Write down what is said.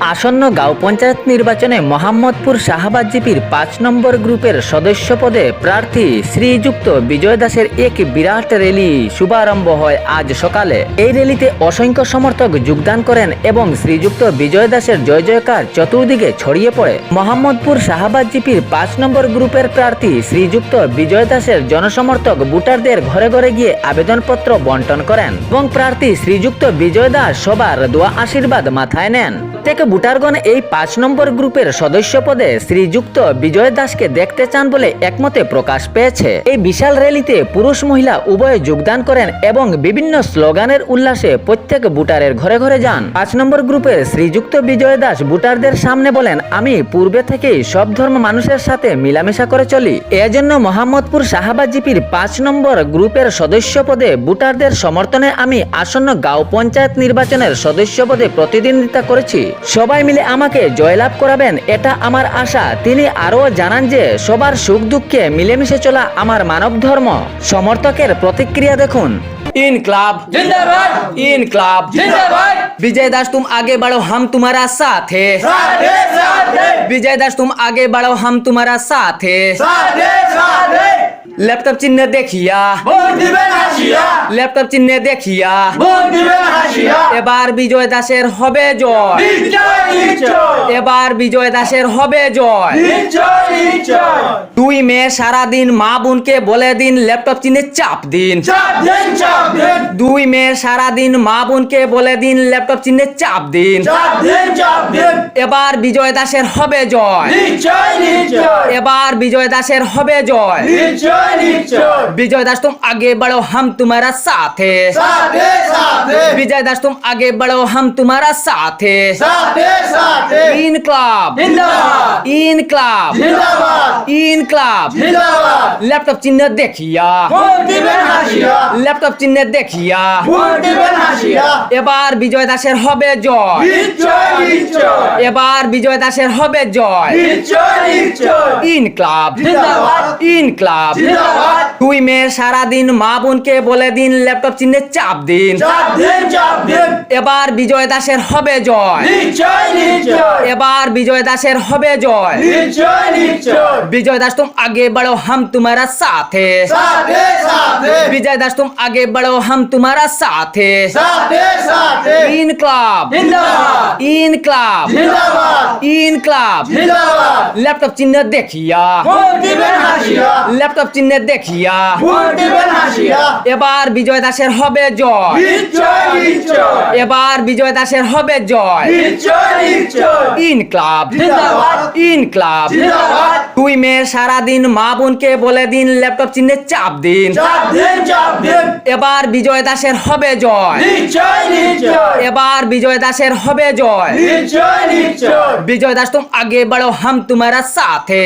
আসন্ন গাঁও পঞ্চায়েত নির্বাচনে মোহাম্মদপুর জিপির পাঁচ নম্বর গ্রুপের সদস্য পদে প্রার্থী শ্রীযুক্ত বিজয় দাসের এক বিরাট র্যালি শুভারম্ভ হয় আজ সকালে। এই র্যালিতে অসংখ্য সমর্থক যোগদান করেন এবং শ্রীযুক্ত বিজয় দাসের জয় জয়কার চতুর্দিকে ছড়িয়ে পড়ে। মোহাম্মদপুর জিপির পাঁচ নম্বর গ্রুপের প্রার্থী শ্রীযুক্ত বিজয় দাসের জনসমর্থক ভোটারদের ঘরে ঘরে গিয়ে আবেদনপত্র বন্টন করেন এবং প্রার্থী শ্রীযুক্ত বিজয় দাস সবার দোয়া আশীর্বাদ মাথায় নেন। থেকে ভোটারগণ এই পাঁচ নম্বর গ্রুপের সদস্য পদে শ্রীযুক্ত বিজয় দাসকে দেখতে চান বলে একমতে প্রকাশ পেয়েছে। এই বিশাল র্যালিতে পুরুষ মহিলা উভয়ে যোগদান করেন এবং বিভিন্ন স্লোগানের উল্লাসে প্রত্যেক ভোটারের ঘরে ঘরে যান। পাঁচ নম্বর গ্রুপের শ্রীযুক্ত বিজয় দাস ভোটারদের সামনে বলেন, আমি পূর্বে থেকেই সব ধর্ম মানুষের সাথে মিলামেশা করে চলি। এজন্য মোহাম্মদপুর শাহবাজ জিপির পাঁচ নম্বর গ্রুপের সদস্য পদে ভোটারদের সমর্থনে আমি আসন্ন গাঁও পঞ্চায়েত নির্বাচনের সদস্য পদে প্রতিদ্বন্দ্বিতা করেছি। সবাই মিলে আমাকে জয়লাভ করাবেন এটা আমার আশা তিনি আরও জানান যে সবার সুখ দুঃখে মিলেমিশে চলা আমার মানব ধর্ম সমর্থকের প্রতিক্রিয়া দেখুন इनकलाब जिंदाबाद इनकलाब जिंदाबाद विजय दास तुम आगे बढ़ो हम तुम्हारा साथ है साथ है साथ है विजय दास तुम आगे बढ़ो हम तुम्हारा साथ है ল্যাপটপ চিহ্নে দেখিয়া। ল্যাপটপ চিহ্নে দেখিয়া। এবার বিজয় দাসের হবে জয়। এবার বিজয় দাসের হবে জয়। দুই মেয়ে সারাদিন মা বোনকে বলে দিন ল্যাপটপ চিনে চাপ দিন। দুই মেয়ে সারাদিন মা বোনকে বলে দিন ল্যাপটপ চিনে চাপ দিন। এবার বিজয় দাসের হবে জয়। এবার বিজয় দাসের হবে জয়। বিজয় দাস তুম আগে বড়ো হাম তোমারা সাথে। বিজয় দাস তুম আগে বড়ো হাম তোমারা সাথে। ইন ক্লাব ইন ক্লাব ইন ক্লাব জিন্দাবাদ। ল্যাপটপ চিহ্ন দেখিয়া। ল্যাপটপ চিহ্ন দেখিয়া। এবার বিজয় দাসের হবে জয়। এবার বিজয় দাসের হবে জয়। ইন ক্লাব ইন ক্লাব তুই মেয়ের সারাদিন মা বোনকে বলে দিন ল্যাপটপ চিহ্নে চাপ দিন। এবার বিজয় দাসের হবে জয়। এবার বিজয় দাসের হবে জয়। বিজয় দাস তুম আগে বড়ো হাম তোমারা সাথে। বিজয় দাস তুম আগে বড়ো হাম তোমারা সাথে। ইন ক্লাব। ইন ক্লাব। ইন ক্লাব। ল্যাপটপ চিহ্ন দেখিয়া। ল্যাপটপ চিহ্ন দেখিয়া। এবার বিজয় দাসের হবে জয়। এবার বিজয় দাসের হবে জয়। ইনকলাব ইনকলাব তুই মেয়ে সারাদিন মা বোনকে বলে দিন ল্যাপটপ চিহ্নে চাপ দিন। এবার বিজয় দাসের হবে জয়। এবার বিজয় দাসের হবে জয়। বিজয় দাস তুম আগে বাড়ো হাম তোমারা সাথে।